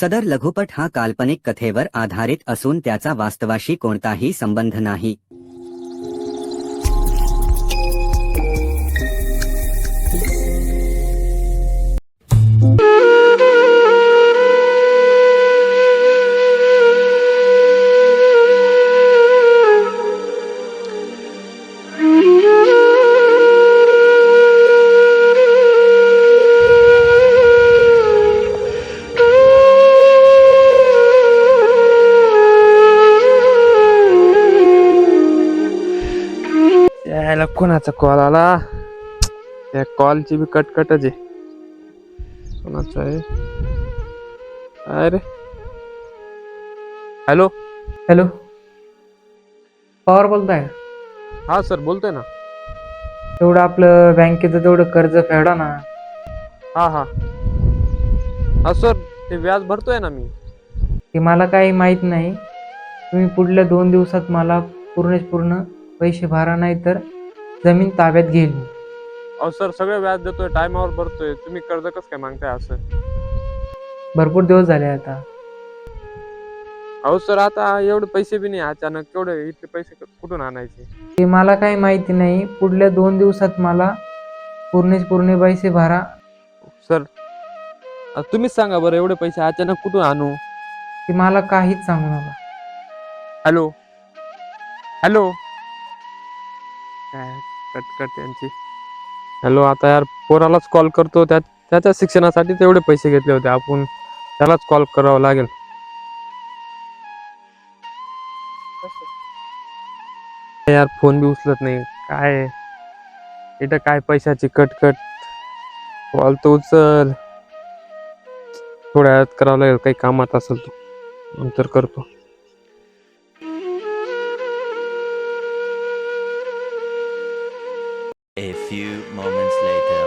सदर लघुपट हा काल्पनिक कथेवर आधारित असून त्याचा वास्तवाशी कोणताही संबंध नाही. यायला कोणाचा कॉल आला? त्या कॉलची बी कटकटच आहे. कोणाचा आहे? अरे. हॅलो. हॅलो. पवार बोलताय? हा सर बोलतोय ना. तेवढं आपलं बँकेचं तेवढं कर्ज फेडा ना. हा हा. हा सर ते व्याज भरतोय ना मी. ते मला काही माहीत नाही. तुम्ही पुढल्या दोन दिवसात मला पूर्णच पूर्ण पैसे भरा नाही तर जमीन ताब्यात घेईल. मी अहो सर सगळे व्याज देतोय टायमावर भरतोय. तुम्ही कर्ज कसं काय मागताय असं? भरपूर दिवस झाले आता. अहो सर आता एवढे पैसे बी नाही अचानक केवढे इतके पैसे क- कुठून आणायचे? ते मला काही माहिती नाही. पुढल्या दोन दिवसात मला पूर्णच पूर्ण पैसे भरा. सर तुम्हीच सांगा बरं एवढे पैसे अचानक कुठून आणू? ते मला काहीच सांगू नका. हॅलो? हॅलो? काय? कटकट त्यांची हॅलो आता यार पोरालाच कॉल करतो. त्या त्याच्या शिक्षणासाठी तेवढे पैसे घेतले होते आपण. त्यालाच कॉल करावं लागेल. यार फोन बी उचलत नाही. काय? इथं काय पैशाची कटकट? कॉल तर उचल. थोड्या वेळात करावं लागेल. काही कामात असेल तो नंतर करतो. A few moments later.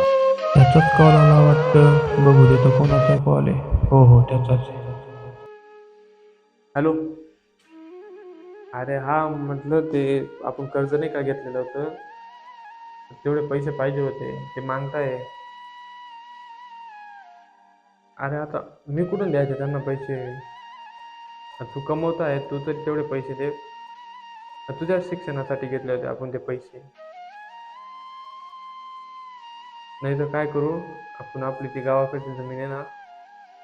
त्याचाच कॉल आला वाटतं. बघू दे तो कोणाचा कॉल आहे. हो हो त्याचाच हॅलो अरे हा म्हटलं ते आपण कर्ज नाही का घेतलेलं होतं? तेवढे पैसे पाहिजे होते ते मागताय. अरे आता मी कुठून द्यायचे त्यांना पैसे? तू कमवत आहे तू तरी तेवढे पैसे दे. तुझ्या शिक्षणासाठी घेतले होते आपण ते पैसे. नाही तर काय करू? आपण आपली ती गावाकडची जमीन आहे ना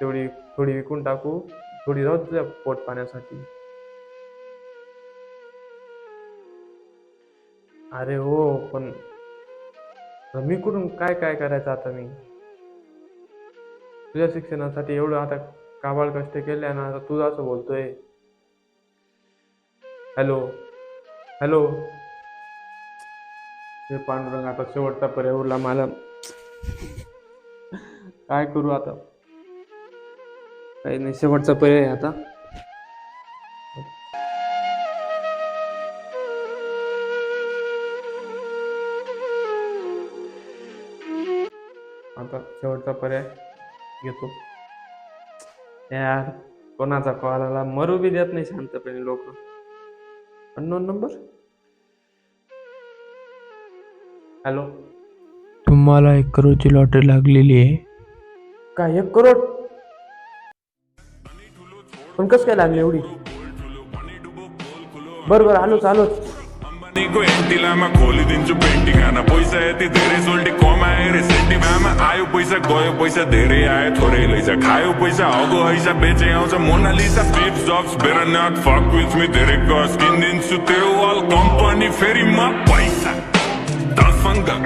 तेवढी थोडी विकून टाकू. थोडी राहू तुझ्या पोट पाण्यासाठी. अरे हो पण मी कुठून काय काय करायचं आता मी? तुझ्या शिक्षणासाठी एवढं आता काबाळ कष्ट केले ना आता तू असं बोलतोय. Hello hello. हे पांडुरंग आता शेवटचा पर्याय उरला मला. काय करू आता? काही नाही शेवटचा पर्याय आता. आता शेवटचा पर्याय घेतो. यार कोणाचा कॉल आला? मरू बी देत नाही शांतपणे लोक. अननोन नंबर हॅलो तुम्हाला एक करोडची लॉटरी लागलेली आहे काय एक करोड पण कस काय लागली एवढी बर बर आलोच आलोच te dere soldi coma é recente Mama aio poisa goio poisa dere aio thore leisa Khaio poisa algo aisa beche aunsa Mona Lisa Steve Jobs better not fuck with me Dere go skin into teu all company Feri ma paisa Dalfanga